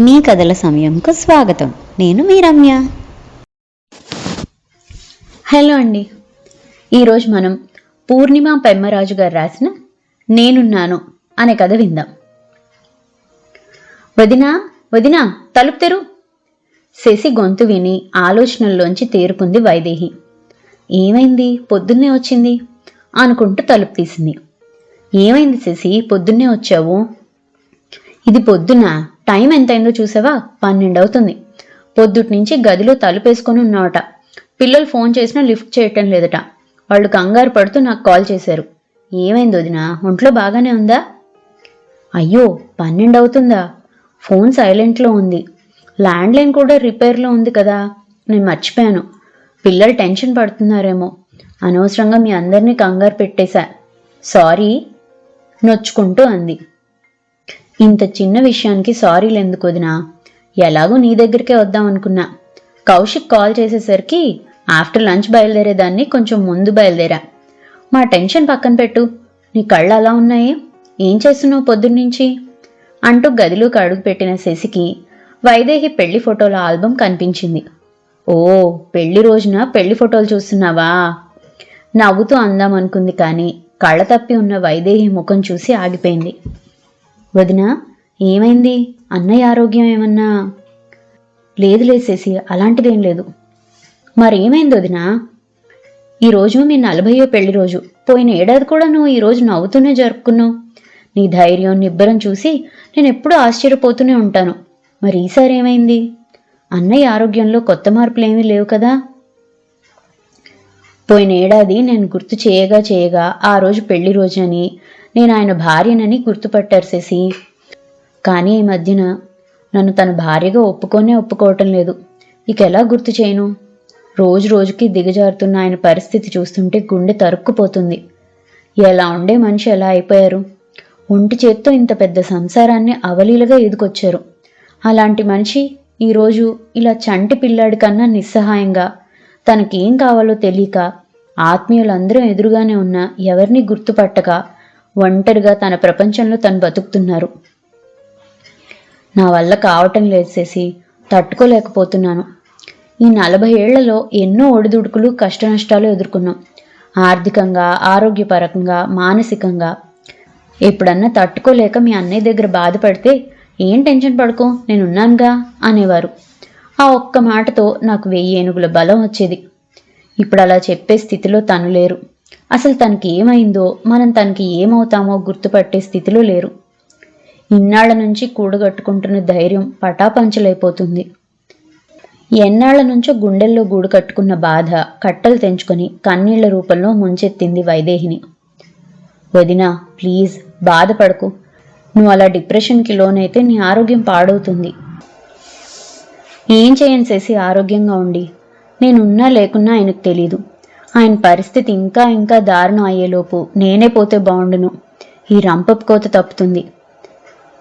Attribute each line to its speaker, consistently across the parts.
Speaker 1: మీ కథల సమయంకు స్వాగతం. నేను మీ రమ్య
Speaker 2: హలో అండి. ఈరోజు మనం పూర్ణిమ పెమ్మరాజు గారు రాసిన నేనున్నాను అనే కథ విందాం. వదినా వదినా తలుపు తెరు. శశి గొంతు విని ఆలోచనల్లోంచి తేరుకుంది వైదేహి. ఏమైంది? పొద్దున్నే వచ్చింది అనుకుంటూ తలుపు తీసింది. ఏమైంది శశి? పొద్దున్నే వచ్చావు? ఇది పొద్దున? టైం ఎంతైందో చూసావా? పన్నెండు అవుతుంది పొద్దుటి నుంచి గదిలో తలుపేసుకొని ఉన్నావట. పిల్లలు ఫోన్ చేసినా లిఫ్ట్ చేయటం లేదట. వాళ్ళు కంగారు పడుతూ నాకు కాల్ చేశారు. ఏమైంది వదిన? ఒంట్లో బాగానే ఉందా? అయ్యో పన్నెండు అవుతుందా ఫోన్ సైలెంట్లో ఉంది. ల్యాండ్లైన్ కూడా రిపేర్లో ఉంది కదా. నేను మర్చిపోయాను. పిల్లలు టెన్షన్ పడుతున్నారేమో. అనవసరంగా మీ అందరినీ కంగారు పెట్టేశా. సారీ నొచ్చుకుంటూ అంది. ఇంత చిన్న విషయానికి సారీలు ఎందుకు వదినా? ఎలాగో నీ దగ్గరికే వద్దాం అనుకున్నా. కౌశిక్ కాల్ చేసేసరికి ఆఫ్టర్ లంచ్ బయలుదేరేదాన్ని కొంచెం ముందు బయలుదేరా. మా టెన్షన్ పక్కన పెట్టు. నీ కళ్ళు అలా ఉన్నాయి? ఏం చేస్తున్నావు పొద్దున్నుంచి? అంటూ గదిలోకి అడుగు పెట్టిన శశికి వైదేహి పెళ్ళి ఫోటోల ఆల్బం కనిపించింది. ఓ పెళ్ళి రోజున పెళ్ళి ఫోటోలు చూస్తున్నావా? నవ్వుతూ అందామనుకుంది కానీ కళ్ళ తప్పి ఉన్న వైదేహి ముఖం చూసి ఆగిపోయింది. వదినా ఏమైంది? అన్నయ్య ఆరోగ్యం ఏమన్నా? లేదు లేసేసి అలాంటిదేం లేదు. మరేమైంది వదినా? ఈరోజు మీ నలభయో పెళ్ళి రోజు. పోయిన ఏడాది కూడా నువ్వు ఈరోజు నవ్వుతూనే జరుపుకున్నావు. నీ ధైర్యం నిబ్బరం చూసి నేను ఎప్పుడూ ఆశ్చర్యపోతూనే ఉంటాను. మరి ఈసారి ఏమైంది? అన్నయ్య ఆరోగ్యంలో కొత్త మార్పులేమీ లేవు కదా? పోయిన ఏడాది నేను గుర్తు చేయగా చేయగా ఆ రోజు పెళ్ళి అని నేను ఆయన భార్యనని గుర్తుపట్టారు శశి. కానీ ఈ మధ్యన నన్ను తన భార్యగా ఒప్పుకొనే ఒప్పుకోవటం లేదు. ఇక ఎలా గుర్తు చేయను? రోజు రోజుకి దిగజారుతున్న ఆయన పరిస్థితి చూస్తుంటే గుండె తరుక్కుపోతుంది. ఎలా ఉండే మనిషి ఎలా అయిపోయారు? ఒంటి చేత్తో ఇంత పెద్ద సంసారాన్ని అవలీలగా ఎదుకొచ్చారు. అలాంటి మనిషి ఈరోజు ఇలా చంటి పిల్లాడి కన్నా నిస్సహాయంగా తనకేం కావాలో తెలియక ఆత్మీయులందరూ ఎదురుగానే ఉన్న ఎవరిని గుర్తుపట్టక ఒంటరిగా తన ప్రపంచంలో తను బతుకుతున్నారు. నా వల్ల కావటం లేసేసి తట్టుకోలేకపోతున్నాను. ఈ నలభై ఏళ్ళలో ఎన్నో ఒడిదుడుకులు కష్టనష్టాలు ఎదుర్కొన్నాం. ఆర్థికంగా ఆరోగ్యపరంగా మానసికంగా. ఎప్పుడన్నా తట్టుకోలేక మీ అన్నయ్య దగ్గర బాధపడితే ఏం టెన్షన్ పడుకో నేనున్నానుగా అనేవారు. ఆ ఒక్క మాటతో నాకు వెయ్యి ఏనుగుల బలం వచ్చేది. ఇప్పుడు అలా చెప్పే స్థితిలో తను లేరు. అసలు తనకి ఏమైందో మనం తనకి ఏమవుతామో గుర్తుపట్టే స్థితిలో లేరు. ఇన్నాళ్ళ నుంచి కూడగట్టుకుంటున్న ధైర్యం పటాపంచలైపోతుంది. ఎన్నాళ్ళ నుంచో గుండెల్లో గూడు కట్టుకున్న బాధ కట్టలు తెంచుకొని కన్నీళ్ళ రూపంలో ముంచెత్తింది వైదేహిని. వదినా ప్లీజ్ బాధపడకు. నువ్వు అలా డిప్రెషన్కి లోనైతే నీ ఆరోగ్యం పాడవుతుంది. ఏం చేయను చేసి ఆరోగ్యంగా ఉండి? నేనున్నా లేకున్నా ఆయనకు తెలీదు. ఆయన పరిస్థితి ఇంకా ఇంకా దారుణం అయ్యేలోపు నేనే పోతే బాగుండును ఈ రంపపు కోత తప్పుతుంది.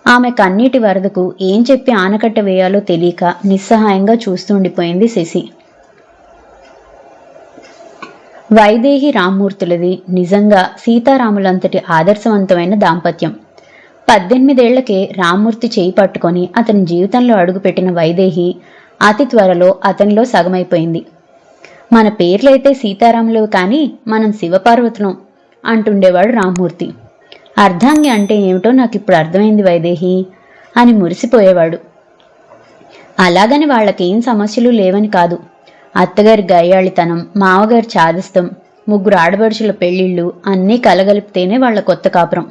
Speaker 2: ఆమె కన్నీటి వరదకు ఏం చెప్పి ఆనకట్ట వేయాలో తెలియక నిస్సహాయంగా చూస్తుండిపోయింది శశి. వైదేహి రామ్మూర్తులది నిజంగా సీతారాములంతటి ఆదర్శవంతమైన దాంపత్యం. పద్దెనిమిదేళ్ళకే రామ్మూర్తి చేయి పట్టుకొని అతని జీవితంలో అడుగుపెట్టిన వైదేహి అతి త్వరలో అతనిలో సగమైపోయింది. మన పేర్లైతే సీతారాములు కానీ మనం శివపార్వతులం అంటుండేవాడు రామ్మూర్తి. అర్ధాంగి అంటే ఏమిటో నాకు ఇప్పుడు అర్థమైంది వైదేహి అని మురిసిపోయేవాడు. అలాగని వాళ్ళకేం సమస్యలు లేవని కాదు. అత్తగారి గయ్యాళితనం మావగారి చాదస్తం ముగ్గురు ఆడబడుచుల పెళ్ళిళ్ళు అన్నీ కలగలిపితేనే వాళ్ళ కొత్త కాపురం.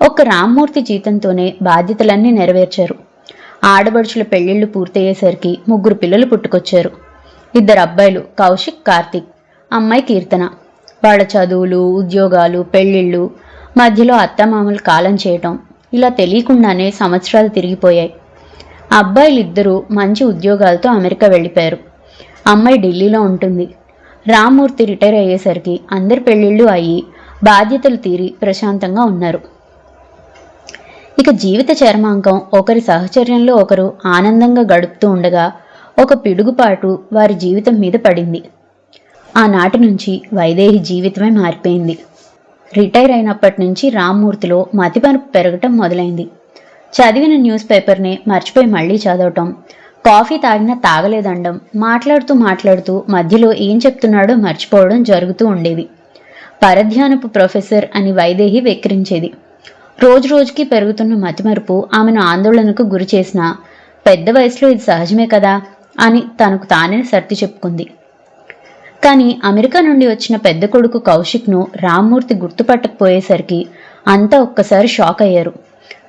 Speaker 2: ఒక్క రామ్మూర్తి జీతంతోనే బాధ్యతలన్నీ నెరవేర్చారు. ఆడబడుచుల పెళ్ళిళ్ళు పూర్తయ్యేసరికి ముగ్గురు పిల్లలు పుట్టుకొచ్చారు. ఇద్దరు అబ్బాయిలు కౌశిక్ కార్తిక్. అమ్మాయి కీర్తన. వాళ్ళ చదువులు ఉద్యోగాలు పెళ్ళిళ్ళు మధ్యలో అత్తమామలు కాలం చేయటం. ఇలా తెలియకుండానే సంవత్సరాలు తిరిగిపోయాయి. అబ్బాయిలు ఇద్దరూ మంచి ఉద్యోగాలతో అమెరికా వెళ్ళిపోయారు. అమ్మాయి ఢిల్లీలో ఉంటుంది. రామ్మూర్తి రిటైర్ అయ్యేసరికి అందరి పెళ్ళిళ్ళు అయ్యి బాధ్యతలు తీరి ప్రశాంతంగా ఉన్నారు. ఇక జీవిత చర్మాంకం ఒకరి సహచర్యంలో ఒకరు ఆనందంగా గడుపుతూ ఉండగా ఒక పిడుగుపాటు వారి జీవితం మీద పడింది. ఆనాటి నుంచి వైదేహి జీవితమే మారిపోయింది. రిటైర్ అయినప్పటి నుంచి రామ్మూర్తిలో మతిమరుపు పెరగటం మొదలైంది. చదివిన న్యూస్ పేపర్ని మర్చిపోయి మళ్ళీ చదవటం కాఫీ తాగినా తాగలేదండం మాట్లాడుతూ మాట్లాడుతూ మధ్యలో ఏం చెప్తున్నాడో మర్చిపోవడం జరుగుతూ ఉండేది. పరధ్యానపు ప్రొఫెసర్ అని వైదేహి వెక్కిరించేది. రోజు రోజుకి పెరుగుతున్న మతిమరుపు ఆమెను ఆందోళనకు గురి చేసిన పెద్ద వయసులో ఇది సహజమే కదా అని తనకు తానే సర్ది చెప్పుకుంది. కానీ అమెరికా నుండి వచ్చిన పెద్ద కొడుకు కౌశిక్ను రామ్మూర్తి గుర్తుపట్టకపోయేసరికి అంతా ఒక్కసారి షాక్ అయ్యారు.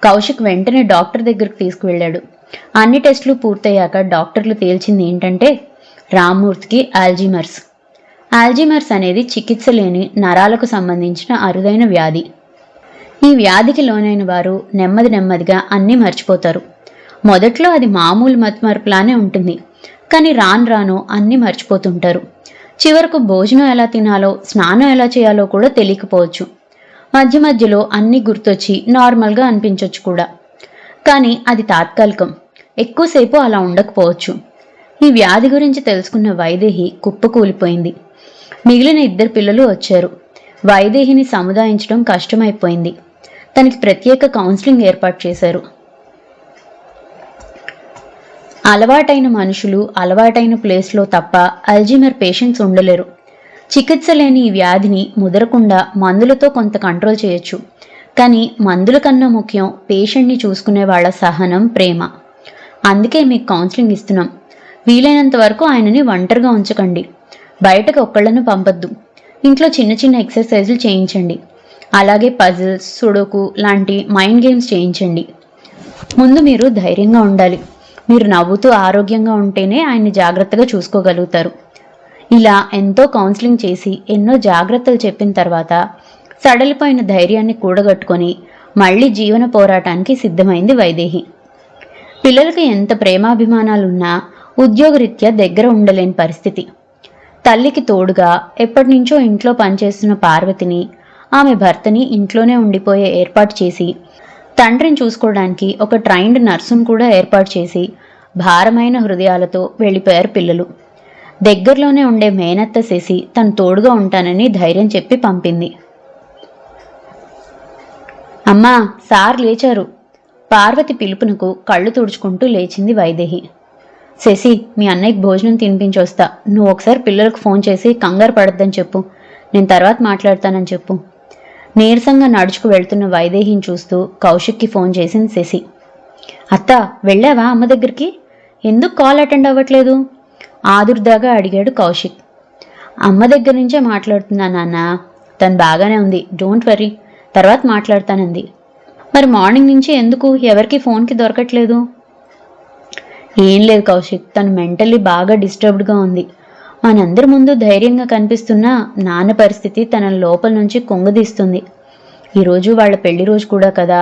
Speaker 2: కౌశిక్ వెంటనే డాక్టర్ దగ్గరకు తీసుకువెళ్ళాడు. అన్ని టెస్టులు పూర్తయ్యాక డాక్టర్లు తేల్చింది ఏంటంటే రామ్మూర్తికి ఆల్జీమర్స్. ఆల్జీమర్స్ అనేది చికిత్స లేని నరాలకు సంబంధించిన అరుదైన వ్యాధి. ఈ వ్యాధికి లోనైన వారు నెమ్మది నెమ్మదిగా అన్నీ మర్చిపోతారు. మొదట్లో అది మామూలు మతిమరుపులానే ఉంటుంది. కానీ రాను రాను అన్నీ మర్చిపోతుంటారు. చివరకు భోజనం ఎలా తినాలో స్నానం ఎలా చేయాలో కూడా తెలియకపోవచ్చు. మధ్య మధ్యలో అన్నీ గుర్తొచ్చి నార్మల్గా అనిపించవచ్చు కూడా. కానీ అది తాత్కాలికం. ఎక్కువసేపు అలా ఉండకపోవచ్చు. ఈ వ్యాధి గురించి తెలుసుకున్న వైదేహి కుప్పకూలిపోయింది మిగిలిన ఇద్దరు పిల్లలు వచ్చారు. వైదేహిని సముదాయించడం కష్టమైపోయింది. తనకి ప్రత్యేక కౌన్సిలింగ్ ఏర్పాటు చేశారు. అలవాటైన మనుషులు అలవాటైన ప్లేస్లో తప్ప అల్జీమర్ పేషెంట్స్ ఉండలేరు. చికిత్స లేని ఈ వ్యాధిని ముదరకుండా మందులతో కొంత కంట్రోల్ చేయొచ్చు. కానీ మందుల కన్నా ముఖ్యం పేషెంట్ని చూసుకునే వాళ్ళ సహనం ప్రేమ. అందుకే మీకు కౌన్సిలింగ్ ఇస్తున్నాం. వీలైనంత వరకు ఆయనని ఒంటరిగా ఉంచకండి. బయటకు ఒక్కళ్ళను పంపొద్దు. ఇంట్లో చిన్న చిన్న ఎక్సర్సైజులు చేయించండి. అలాగే పజిల్స్ సుడోకు లాంటి మైండ్ గేమ్స్ చేయించండి. ముందు మీరు ధైర్యంగా ఉండాలి. మీరు నవ్వుతూ ఆరోగ్యంగా ఉంటేనే ఆయన్ని జాగ్రత్తగా చూసుకోగలుగుతారు. ఇలా ఎంతో కౌన్సిలింగ్ చేసి ఎన్నో జాగ్రత్తలు చెప్పిన తర్వాత సడలిపోయిన ధైర్యాన్ని కూడగట్టుకొని మళ్ళీ జీవన పోరాటానికి సిద్ధమైంది వైదేహి. పిల్లలకు ఎంత ప్రేమాభిమానాలున్నా ఉద్యోగరీత్యా దగ్గర ఉండలేని పరిస్థితి. తల్లికి తోడుగా ఎప్పటినుంచో ఇంట్లో పనిచేస్తున్న పార్వతిని ఆమె భర్తని ఇంట్లోనే ఉండిపోయే ఏర్పాటు చేసి తండ్రిని చూసుకోవడానికి ఒక ట్రైన్డ్ నర్సును కూడా ఏర్పాటు చేసి భారమైన హృదయాలతో వెళ్ళిపోయారు పిల్లలు. దగ్గరలోనే ఉండే మేనత్త శశి తను తోడుగా ఉంటానని ధైర్యం చెప్పి పంపింది. అమ్మా సార్ లేచారు. పార్వతి పిలుపునకు కళ్ళు తుడుచుకుంటూ లేచింది వైదేహి. శశి మీ అన్నయ్యకి భోజనం తినిపించొస్తా. నువ్వు ఒకసారి పిల్లలకు ఫోన్ చేసి కంగారు పడద్దని చెప్పు. నేను తర్వాత మాట్లాడతానని చెప్పు. నీరసంగా నడుచుకు వెళ్తున్న వైదేహిని చూస్తూ కౌశిక్కి ఫోన్ చేసింది శశి. అత్త వెళ్ళావా అమ్మ దగ్గరికి? ఎందుకు కాల్ అటెండ్ అవ్వట్లేదు? ఆదుర్దాగా అడిగాడు కౌశిక్. అమ్మ దగ్గర నుంచే మాట్లాడుతున్నా నాన్న. తను బాగానే ఉంది. Don't worry. తర్వాత మాట్లాడతానంది. మరి మార్నింగ్ నుంచి ఎందుకు? ఎవరికి ఫోన్కి దొరకట్లేదు? ఏం లేదు కౌశిక్. తను మెంటల్లీ బాగా డిస్టర్బ్డ్గా ఉంది. మనందరి ముందు ధైర్యంగా కనిపిస్తున్న నాన్న పరిస్థితి తన లోపల నుంచి కుంగదీస్తుంది ఈరోజు వాళ్ళ పెళ్ళి రోజు కూడా కదా.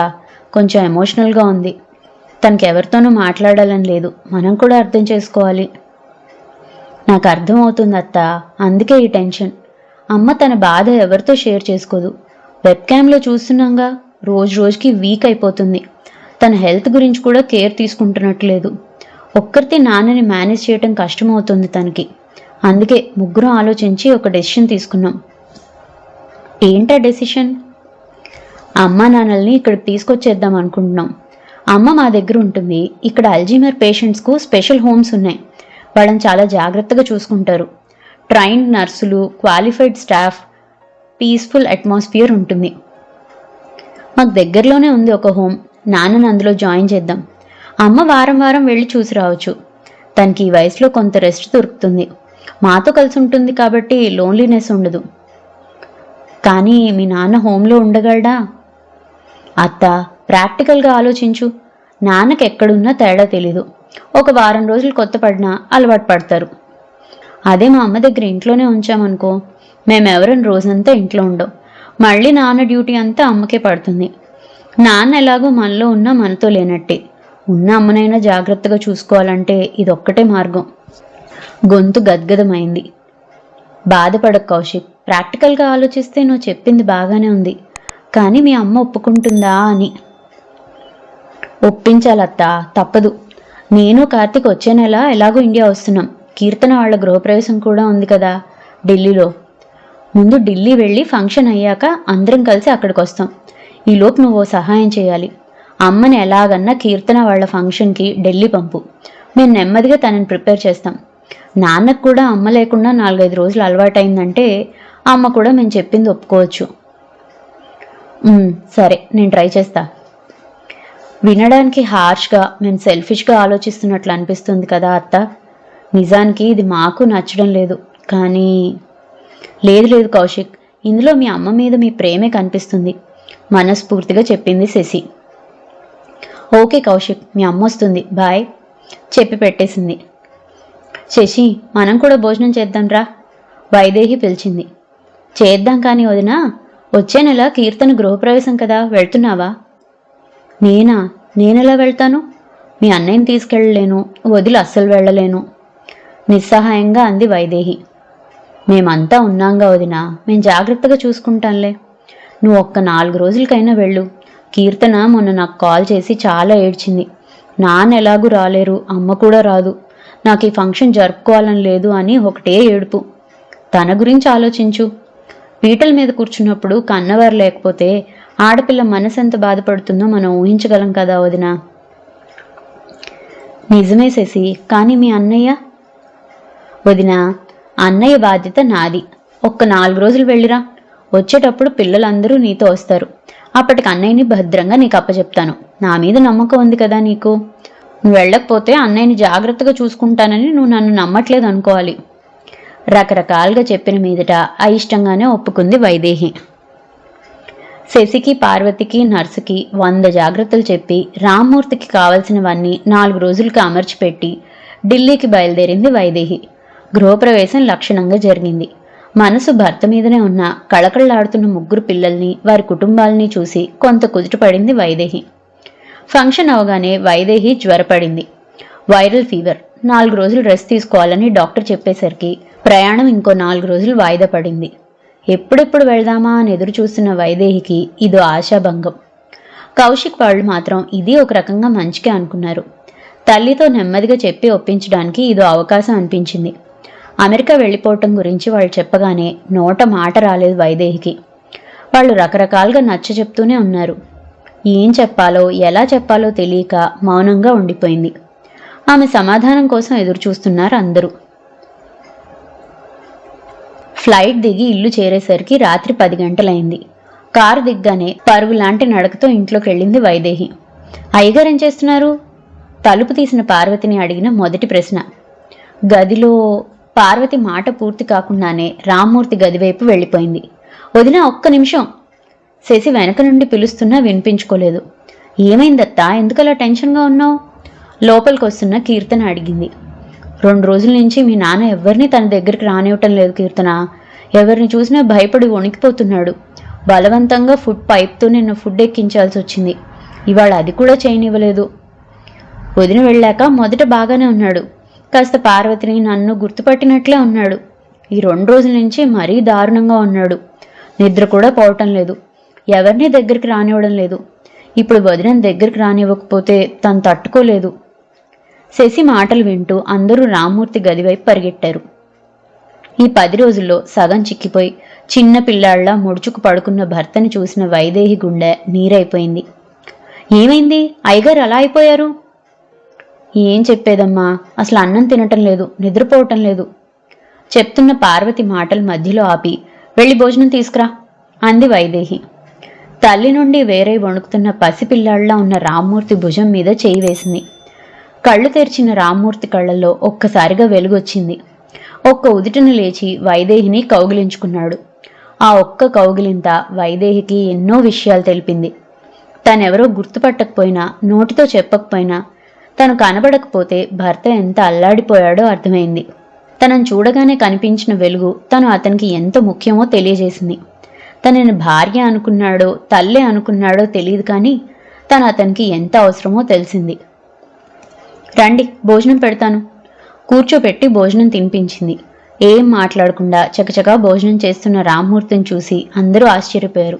Speaker 2: కొంచెం ఎమోషనల్గా ఉంది. తనకెవరితోనూ మాట్లాడాలని లేదు. మనం కూడా అర్థం చేసుకోవాలి. నాకు అర్థమవుతుంది అత్త. అందుకే ఈ టెన్షన్. అమ్మ తన బాధ ఎవరితో షేర్ చేసుకోదు. వెబ్ క్యామ్లో చూస్తున్నాగా రోజు రోజుకి వీక్ అయిపోతుంది. తన హెల్త్ గురించి కూడా కేర్ తీసుకుంటున్నట్లేదు ఒక్కరితే నాన్నని మేనేజ్ చేయటం కష్టమవుతుంది తనకి. అందుకే ముగ్గురు ఆలోచించి ఒక డెసిషన్ తీసుకున్నాం. ఏంటా డెసిషన్? అమ్మ నాన్నల్ని ఇక్కడికి తీసుకొచ్చేద్దాం అనుకుంటున్నాం. అమ్మ మా దగ్గర ఉంటుంది. ఇక్కడ అల్జీమర్ పేషెంట్స్కు స్పెషల్ హోమ్స్ ఉన్నాయి. వాళ్ళని చాలా జాగ్రత్తగా చూసుకుంటారు. ట్రైన్డ్ నర్సులు క్వాలిఫైడ్ స్టాఫ్ పీస్ఫుల్ అట్మాస్ఫియర్ ఉంటుంది. మాకు దగ్గరలోనే ఉంది ఒక హోమ్. నాన్నని అందులో జాయిన్ చేద్దాం. అమ్మ వారం వారం వెళ్ళి చూసి రావచ్చు. తనకి ఈ వయసులో కొంత రెస్ట్ దొరుకుతుంది. మాతో కలిసి ఉంటుంది కాబట్టి లోన్లీనెస్ ఉండదు. కానీ మీ నాన్న హోంలో ఉండగలడా? అత్త ప్రాక్టికల్గా ఆలోచించు. నాన్నకి ఎక్కడున్నా తేడా తెలీదు. ఒక వారం రోజులు కొత్త పడినా అలవాటు పడతారు. అదే మా అమ్మ దగ్గర ఇంట్లోనే ఉంచామనుకో మేమెవరం రోజంతా ఇంట్లో ఉండవు. మళ్ళీ నాన్న డ్యూటీ అంతా అమ్మకే పడుతుంది. నాన్న ఎలాగో మనలో ఉన్నా మనతో లేనట్టే. ఉన్న అమ్మనైనా జాగ్రత్తగా చూసుకోవాలంటే ఇదొక్కటే మార్గం. గొంతు గద్గదమైంది. బాధపడకు కౌశిక్. ప్రాక్టికల్గా ఆలోచిస్తే నువ్వు చెప్పింది బాగానే ఉంది. కానీ మీ అమ్మ ఒప్పుకుంటుందా అని. ఒప్పించాలత్తా తప్పదు. నేను కార్తీక్ వచ్చే నెల ఎలాగో ఇండియా వస్తున్నాం. కీర్తన వాళ్ళ గృహప్రవేశం కూడా ఉంది కదా ఢిల్లీలో. ముందు ఢిల్లీ వెళ్ళి ఫంక్షన్ అయ్యాక అందరం కలిసి అక్కడికి వస్తాం. ఈలోపు నువ్వు సహాయం చేయాలి. అమ్మని ఎలాగన్నా కీర్తన వాళ్ళ ఫంక్షన్కి ఢిల్లీ పంపు. మేము నెమ్మదిగా తనని ప్రిపేర్ చేస్తాం. నాన్నకు కూడా అమ్మ లేకుండా నాలుగైదు రోజులు అలవాటైందంటే అమ్మ కూడా మేము చెప్పింది ఒప్పుకోవచ్చు. సరే నేను ట్రై చేస్తా. వినడానికి హార్ష్గా మేము సెల్ఫిష్గా ఆలోచిస్తున్నట్లు అనిపిస్తుంది కదా అత్త. నిజానికి ఇది మాకు నచ్చడం లేదు కానీ లేదు లేదు కౌశిక్. ఇందులో మీ అమ్మ మీద మీ ప్రేమే కనిపిస్తుంది. మనస్ఫూర్తిగా చెప్పింది శశి. ఓకే కౌశిక్ మీ అమ్మ వస్తుంది. బాయ్. చెప్పి పెట్టేసింది. శశి మనం కూడా భోజనం చేద్దాంరా వైదేహి పిలిచింది. చేద్దాం కానీ వదినా వచ్చే నెల కీర్తన గృహప్రవేశం కదా వెళ్తున్నావా? నేనా నేనెలా వెళ్తాను? మీ అన్నయ్యని తీసుకెళ్ళలేను వదిలి అస్సలు వెళ్ళలేను నిస్సహాయంగా అంది వైదేహి మేమంతా ఉన్నాంగా వదినా మేము జాగ్రత్తగా చూసుకుంటాంలే. నువ్వు ఒక్క నాలుగు రోజులకైనా వెళ్ళు. కీర్తన మొన్న నాకు కాల్ చేసి చాలా ఏడ్చింది. నాన్న ఎలాగూ రాలేరు అమ్మ కూడా రాదు. నాకు ఈ ఫంక్షన్ జరుపుకోవాలని లేదు అని ఒకటే ఏడుపు. తన గురించి ఆలోచించు. పీటల మీద కూర్చున్నప్పుడు కన్నవారు లేకపోతే ఆడపిల్ల మనసు ఎంత బాధపడుతుందో మనం ఊహించగలం కదా వదిన. నిజమే శశి కానీ మీ అన్నయ్య? వదిన అన్నయ్య బాధ్యత నాది. ఒక్క నాలుగు రోజులు వెళ్ళిరా. వచ్చేటప్పుడు పిల్లలందరూ నీతో వస్తారు. అప్పటికి అన్నయ్యని భద్రంగా నీకు అప్పచెప్తాను. నా మీద నమ్మకం ఉంది కదా నీకు? నువ్వు వెళ్ళకపోతే అన్నయ్యని జాగ్రత్తగా చూసుకుంటానని నువ్వు నన్ను నమ్మట్లేదు అనుకోవాలి. రకరకాలుగా చెప్పిన మీదట అయిష్టంగానే ఒప్పుకుంది వైదేహి. శశికి పార్వతికి నర్సుకి వంద జాగ్రత్తలు చెప్పి రామ్మూర్తికి కావలసినవన్నీ నాలుగు రోజులకి అమర్చిపెట్టి ఢిల్లీకి బయలుదేరింది వైదేహి. గృహప్రవేశం లక్షణంగా జరిగింది. మనసు భర్త మీదనే ఉన్న కళకళలాడుతున్న ముగ్గురు పిల్లల్ని వారి కుటుంబాలని చూసి కొంత కుదుటపడింది వైదేహి. ఫంక్షన్ అవగానే వైదేహి జ్వరపడింది. Viral fever. నాలుగు రోజులు రెస్ట్ తీసుకోవాలని డాక్టర్ చెప్పేసరికి ప్రయాణం ఇంకో నాలుగు రోజులు వాయిదా పడింది. ఎప్పుడెప్పుడు వెళ్దామా అని ఎదురు చూస్తున్న వైదేహికి ఇదో ఆశాభంగం. కౌశిక్ వాళ్ళు మాత్రం ఇది ఒక రకంగా మంచికే అనుకున్నారు. తల్లితో నెమ్మదిగా చెప్పి ఒప్పించడానికి ఇదో అవకాశం అనిపించింది. అమెరికా వెళ్ళిపోవటం గురించి వాళ్ళు చెప్పగానే నోట మాట రాలేదు వైదేహికి. వాళ్ళు రకరకాలుగా నచ్చ చెప్తూనే ఉన్నారు. ఏం చెప్పాలో ఎలా చెప్పాలో తెలియక మౌనంగా ఉండిపోయింది. ఆమె సమాధానం కోసం ఎదురుచూస్తున్నారు అందరూ. ఫ్లైట్ దిగి ఇల్లు చేరేసరికి రాత్రి పది గంటలైంది. కారు దిగ్గానే పరుగు లాంటి నడకతో ఇంట్లోకి వెళ్ళింది వైదేహి. అయ్యగారు ఏం చేస్తున్నారు? తలుపు తీసిన పార్వతిని అడిగిన మొదటి ప్రశ్న. గదిలో పార్వతి మాట పూర్తి కాకుండానే రామ్మూర్తి గదివైపు వెళ్ళిపోయింది. వదిన ఒక్క నిమిషం. శశి వెనక నుండి పిలుస్తున్నా వినిపించుకోలేదు. ఏమైందత్తా? ఎందుకలా టెన్షన్గా ఉన్నావు? లోపలికి వస్తున్న కీర్తన అడిగింది. రెండు రోజుల నుంచి మీ నాన్న ఎవరిని తన దగ్గరికి రానివ్వటం లేదు కీర్తన. ఎవరిని చూసినా భయపడి వణికిపోతున్నాడు. బలవంతంగా ఫుడ్ పైప్తో నిన్న ఫుడ్ ఎక్కించాల్సి వచ్చింది. ఇవాళ అది కూడా చేయనివ్వలేదు. వదిన వెళ్ళాక మొదట బాగానే ఉన్నాడు. కాస్త పార్వతిని నన్ను గుర్తుపట్టినట్లే ఉన్నాడు. ఈ రెండు రోజుల నుంచి మరీ దారుణంగా ఉన్నాడు. నిద్ర కూడా పోవటం లేదు. ఎవరిని దగ్గరికి రానివ్వడం లేదు. ఇప్పుడు వదిన దగ్గరికి రానివ్వకపోతే తను తట్టుకోలేదు. శశి మాటలు వింటూ అందరూ రామ్మూర్తి గదివైపు పరిగెట్టారు. ఈ పది రోజుల్లో సగం చిక్కిపోయి చిన్న పిల్లాళ్ళ ముడుచుకు పడుకున్న భర్తని చూసిన వైదేహి గుండె నీరైపోయింది. ఏమైంది? అయ్యగారు అలా అయిపోయారు? ఏం చెప్పేదమ్మా? అసలు అన్నం తినటం లేదు నిద్రపోవటం లేదు. చెప్తున్న పార్వతి మాటలు మధ్యలో ఆపి వెళ్ళి భోజనం తీసుకురా అంది వైదేహి. తల్లి నుండి వేరే వణుకుతున్న పసిపిల్లాళ్ళా ఉన్న రామ్మూర్తి భుజం మీద చేయి వేసింది. కళ్ళు తెరిచిన రామ్మూర్తి కళ్ళల్లో ఒక్కసారిగా వెలుగొచ్చింది. ఒక్క ఉదుటిన లేచి వైదేహిని కౌగిలించుకున్నాడు. ఆ ఒక్క కౌగిలింత వైదేహికి ఎన్నో విషయాలు తెలిపింది. తనెవరో గుర్తుపట్టకపోయినా నోటితో చెప్పకపోయినా తను కనబడకపోతే భర్త ఎంత అల్లాడిపోయాడో అర్థమైంది. తనను చూడగానే కనిపించిన వెలుగు తను అతనికి ఎంత ముఖ్యమో తెలియజేసింది. తనని భార్య అనుకున్నాడో తల్లే అనుకున్నాడో తెలియదు కానీ తను అతనికి ఎంత అవసరమో తెలిసింది. రండి భోజనం పెడతాను. కూర్చోపెట్టి భోజనం తినిపించింది. ఏం మాట్లాడకుండా చకచకా భోజనం చేస్తున్న రామ్మూర్తిని చూసి అందరూ ఆశ్చర్యపోయారు.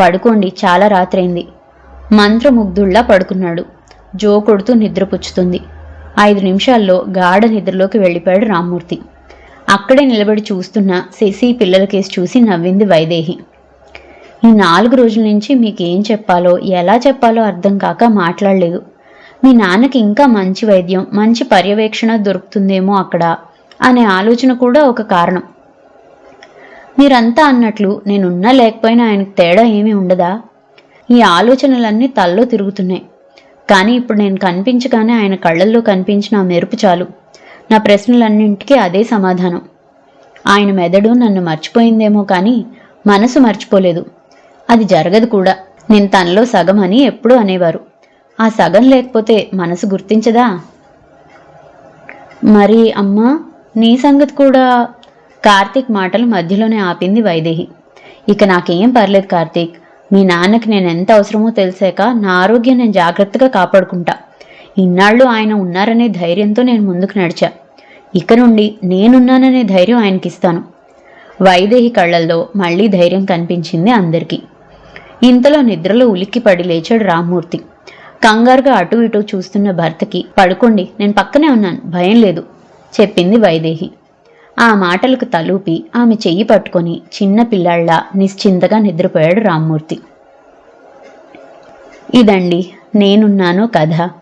Speaker 2: పడుకోండి చాలా రాత్రైంది. మంత్రముగ్ధుల్లా పడుకున్నాడు. జో కొడుతూ నిద్రపుచ్చుతుంది. ఐదు నిమిషాల్లో గాఢ నిద్రలోకి వెళ్ళిపోయాడు రామ్మూర్తి. అక్కడే నిలబడి చూస్తున్న శశి పిల్లల కేసు చూసి నవ్వింది వైదేహి. ఈ నాలుగు రోజుల నుంచి మీకు ఏం చెప్పాలో ఎలా చెప్పాలో అర్థం కాక మాట్లాడలేదు. మీ నాన్నకి ఇంకా మంచి వైద్యం మంచి పర్యవేక్షణ దొరుకుతుందేమో అక్కడ అనే ఆలోచన కూడా ఒక కారణం. మీరంతా అన్నట్లు నేనున్నా లేకపోయినా ఆయనకు తేడా ఏమీ ఉండదా? ఈ ఆలోచనలన్నీ తల్లో తిరుగుతున్నాయి. కానీ ఇప్పుడు నేను కనిపించగానే ఆయన కళ్ళల్లో కనిపించిన మెరుపు చాలు. నా ప్రశ్నలన్నింటికీ అదే సమాధానం. ఆయన మెదడు నన్ను మర్చిపోయిందేమో కానీ మనసు మర్చిపోలేదు. అది జరగదు కూడా. నేను తనలో సగం అని ఎప్పుడూ అనేవారు. ఆ సగం లేకపోతే మనసు గుర్తించదా? మరి అమ్మా నీ సంగతి కూడా కార్తీక్ మాటలు మధ్యలోనే ఆపింది వైదేహి. ఇక నాకేం పర్లేదు కార్తీక్. మీ నాన్నకి నేను ఎంత అవసరమో తెలిసాక నా ఆరోగ్యం నేను జాగ్రత్తగా కాపాడుకుంటా. ఇన్నాళ్ళు ఆయన ఉన్నారనే ధైర్యంతో నేను ముందుకు నడిచా. ఇక నుండి నేనున్నాననే ధైర్యం ఆయనకిస్తాను. వైదేహి కళ్ళల్లో మళ్ళీ ధైర్యం కనిపించింది అందరికీ. ఇంతలో నిద్రలో ఉలిక్కిపడి లేచాడు రామ్మూర్తి. కంగారుగా అటు ఇటు చూస్తున్న భర్తకి పడుకోండి నేను పక్కనే ఉన్నాను భయం లేదు చెప్పింది వైదేహి. ఆ మాటలకు తలూపి ఆమె చెయ్యి పట్టుకొని చిన్న పిల్లాళ్ళ నిశ్చింతగా నిద్రపోయాడు రామ్మూర్తి. ఇదండి నేనున్నాను కథ